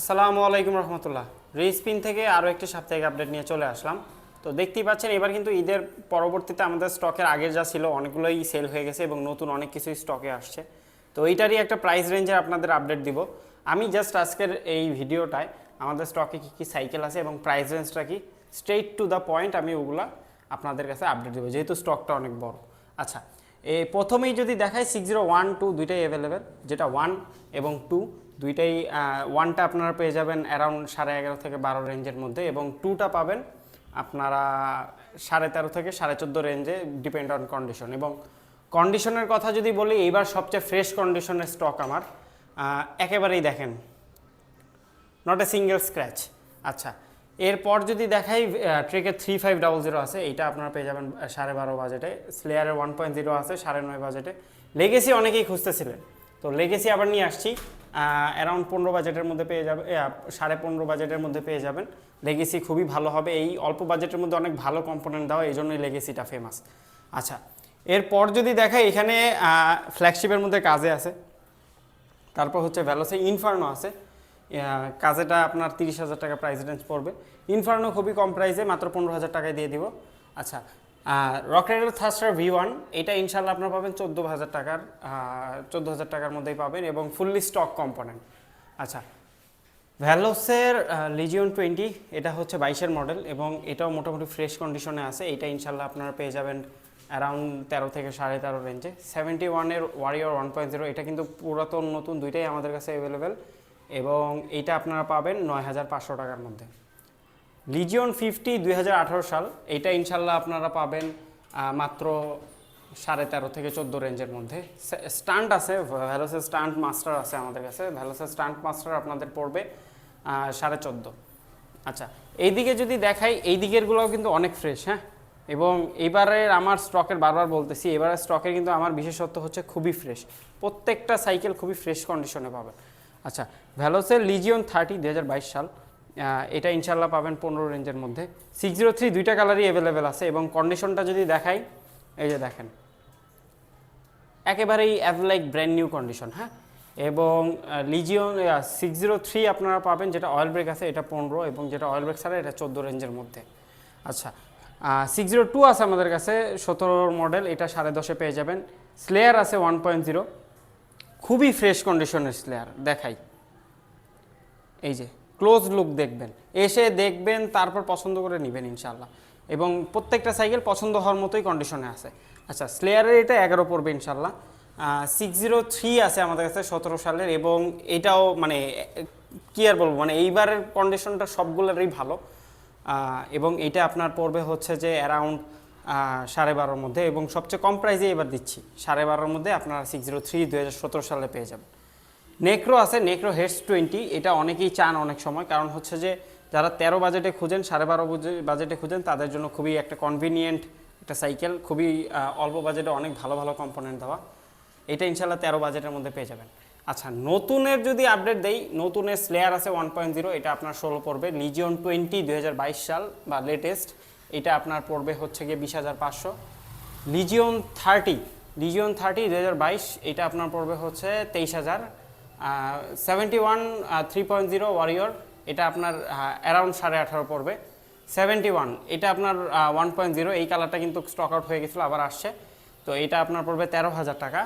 আসসালামু আলাইকুম রহমতুল্লাহ। রিস্পিন থেকে আরও একটি সাপ্তাহিক আপডেট নিয়ে চলে আসলাম। তো দেখতেই পাচ্ছেন, এবার কিন্তু ঈদের পরবর্তীতে আমাদের স্টকের আগের যা ছিল অনেকগুলোই সেল হয়ে গেছে এবং নতুন অনেক কিছুই স্টকে আসছে। তো এইটারই একটা প্রাইস রেঞ্জের আপনাদের আপডেট দিব। আমি জাস্ট আজকের এই ভিডিওটায় আমাদের স্টকে কী কী সাইকেল আছে এবং প্রাইস রেঞ্জটা কি স্ট্রেইট টু দ্য পয়েন্ট আমি ওগুলা আপনাদের কাছে আপডেট দেবো, যেহেতু স্টকটা অনেক বড়। আচ্ছা এই প্রথমেই যদি দেখাই সিক্স জিরো ওয়ান টু দুইটাই অ্যাভেলেবেল যেটা ওয়ান এবং টু দুইটাই ওয়ানটা আপনারা পেয়ে যাবেন অ্যারাউন্ড সাড়ে এগারো থেকে বারো রেঞ্জের মধ্যে এবং টুটা পাবেন আপনারা সাড়ে তেরো থেকে সাড়ে চোদ্দ রেঞ্জে ডিপেন্ড অন কন্ডিশন এবং কন্ডিশনের কথা যদি বলি, এইবার সবচেয়ে ফ্রেশ কন্ডিশনের স্টক আমার একেবারেই দেখেন নট এ সিঙ্গেল স্ক্র্যাচ আচ্ছা এরপর যদি দেখাই ট্রেকের থ্রি ফাইভ ডাবল জিরো আছে, এইটা আপনারা পেয়ে যাবেন সাড়ে বারো বাজেটে স্লেয়ারের ওয়ান পয়েন্ট জিরো আছে, সাড়ে নয় বাজেটে লেগেসি অনেকেই খুঁজতেছিলেন, তো লেগেসি আবার নিয়ে আসছি। অ্যারাউন্ড পনেরো বাজেটের মধ্যে পেয়ে যাবে সাড়ে পনেরো বাজেটের মধ্যে পেয়ে যাবেন। লেগেসি খুবই ভালো হবে। এই অল্প বাজেটের মধ্যে অনেক ভালো কম্পোনেন্ট দেওয়া এই জন্যই লেগেসিটা ফেমাস আচ্ছা এরপর যদি দেখাই, এখানে ফ্ল্যাগশিপের মধ্যে কাজে আছে। তারপর হচ্ছে ভ্যালোসে ইনফার্নো আছে। কাজেটা আপনার তিরিশ হাজার টাকা প্রাইস রেঞ্জ পড়বে। ইনফার্নো খুবই কম প্রাইসে মাত্র পনেরো হাজার টাকায় দিয়ে দিব। আচ্ছা রকেটের থার্স্টার ভি ওয়ান এটা ইনশাল্লাহ আপনারা পাবেন চোদ্দ হাজার টাকার চোদ্দ হাজার টাকার মধ্যেই পাবেন এবং ফুললি স্টক কম্পোনেন্ট। আচ্ছা ভ্যালোসের লিজিয়ন টোয়েন্টি এটা হচ্ছে বাইশের মডেল এবং এটাও মোটামুটি ফ্রেশ কন্ডিশনে আছে। এটা ইনশাল্লাহ আপনারা পেয়ে যাবেন অ্যারাউন্ড তেরো থেকে সাড়ে তেরো রেঞ্জে সেভেন্টি ওয়ানের ওয়ারিয়র ওয়ান পয়েন্ট জিরো এটা কিন্তু পুরাতন, নতুন দুইটাই আমাদের কাছে অ্যাভেলেবেল এবং এইটা আপনারা পাবেন নয় হাজার পাঁচশো টাকার মধ্যে। লিজিয়ন ফিফটি দু হাজার আঠেরো সাল এটা ইনশাল্লাহ আপনারা পাবেন মাত্র সাড়ে তেরো থেকে চোদ্দ রেঞ্জের মধ্যে। স্টান্ট আছে ভ্যালোসের স্টান্ট মাস্টার আছে আমাদের কাছে। ভ্যালোসের স্টান্ট মাস্টার আপনাদের পড়বে সাড়ে চোদ্দ। আচ্ছা এইদিকে যদি দেখাই, এই দিকেরগুলোও কিন্তু অনেক ফ্রেশ হ্যাঁ? এবং এবারের আমার স্টকের বারবার বলতেছি, এবারের স্টকের কিন্তু আমার বিশেষত্ব হচ্ছে খুবই ফ্রেশ প্রত্যেকটা সাইকেল খুবই ফ্রেশ কন্ডিশনে পাবেন। আচ্ছা ভ্যালোসের লিজিয়ন থার্টি দু হাজার বাইশ সাল এটা ইনশাল্লাহ পাবেন পনেরো রেঞ্জের মধ্যে। সিক্স জিরো থ্রি দুইটা কালারই অ্যাভেলেবেল আছে এবং কন্ডিশনটা যদি দেখাই, এই যে দেখেন। একেবারেই লাইক ব্র্যান্ড নিউ কন্ডিশন হ্যাঁ? এবং লিজিয়ন সিক্স জিরো থ্রি আপনারা পাবেন যেটা অয়েল ব্রেক আছে, এটা পনেরো এবং যেটা অয়েল ব্রেক ছাড়া এটা চোদ্দ রেঞ্জের মধ্যে। আচ্ছা সিক্স জিরো টু আছে আমাদের কাছে, সতেরোর মডেল এটা সাড়ে দশে পেয়ে যাবেন। স্লেয়ার আছে ওয়ান পয়েন্ট জিরো খুবই ফ্রেশ কন্ডিশনের স্লেয়ার দেখাই। এই যে ক্লোজ লুক দেখবেন। এসে দেখবেন, তারপর পছন্দ করে নেবেন ইনশাল্লাহ এবং প্রত্যেকটা সাইকেল পছন্দ হওয়ার মতোই কন্ডিশনে আছে। আচ্ছা স্লেয়ারের এটা এগারো পড়বে ইনশাল্লাহ সিক্স জিরো থ্রি আছে আমাদের কাছে, সতেরো সালের, এবং এটাও মানে কি আর বলব মানে এইবারের কন্ডিশনটা সবগুলোরই ভালো। এবং এটা আপনার পড়বে হচ্ছে যে অ্যারাউন্ড সাড়ে বারোর মধ্যে, এবং সবচেয়ে কম প্রাইসে এবার দিচ্ছি। সাড়ে বারোর মধ্যে আপনারা সিক্স জিরো থ্রি দু হাজার সতেরো সালে পেয়ে যাবেন। নেক্রো আছে নেক্রো হেডস টোয়েন্টি এটা অনেকেই চান অনেক সময়। কারণ হচ্ছে যে, যারা তেরো বাজেটে খুঁজেন, সাড়ে বারো বাজেটে খুঁজেন, তাদের জন্য খুবই একটা কনভিনিয়েন্ট একটা সাইকেল খুবই অল্প বাজেটে অনেক ভালো ভালো কম্পোনেন্ট দেওয়া। এটা ইনশাল্লাহ তেরো বাজেটের মধ্যে পেয়ে যাবেন। আচ্ছা নতুনের যদি আপডেট দেই, নতুনের স্লেয়ার আছে ওয়ান পয়েন্ট জিরো এটা আপনার ষোলো পড়বে। লিজিয়ন টোয়েন্টি দু হাজার বাইশ সাল বা লেটেস্ট এটা আপনার পড়বে হচ্ছে গিয়ে বিশ হাজার পাঁচশো। লিজিয়ন থার্টি লিজিয়ন থার্টি দু হাজার বাইশ, এটা আপনার পড়বে হচ্ছে তেইশ হাজার। Seventy one three point zero Warrior এটা আপনার অ্যারাউন্ড সাড়ে আঠারো পড়বে। সেভেন্টি ওয়ান এটা আপনার ওয়ান পয়েন্ট জিরো এই কালারটা কিন্তু স্টক আউট হয়ে গেছিল, আবার আসছে। তো এটা আপনার পড়বে তেরো হাজার টাকা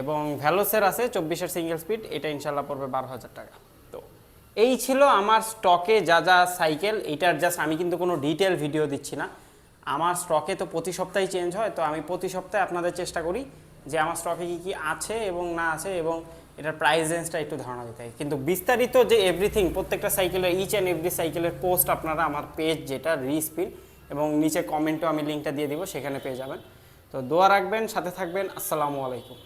এবং ভ্যালোসের আছে চব্বিশের সিঙ্গেল স্পিড এটা ইনশাল্লাহ পড়বে বারো হাজার টাকা। তো এই ছিল আমার স্টকে যা যা সাইকেল এটার জাস্ট আমি কিন্তু কোনো ডিটেল ভিডিও দিচ্ছি না। আমার স্টকে তো প্রতি সপ্তাহে চেঞ্জ হয়, তো আমি প্রতি সপ্তাহে আপনাদের চেষ্টা করি যে আমার স্টকে কী কী আছে এবং না আছে এবং এটার প্রাইস রেঞ্জটা একটু ধারণা দিতে হয়। কিন্তু বিস্তারিত যে এভরিথিং প্রত্যেকটা সাইকেলের ইচ অ্যান্ড এভরি সাইকেলের পোস্ট আপনারা আমার পেজ যেটা রিস্পিন এবং নিচে কমেন্টও আমি লিঙ্কটা দিয়ে দিব, সেখানে পেয়ে যাবেন। তো দোয়া রাখবেন, সাথে থাকবেন, আসসালামু আলাইকুম।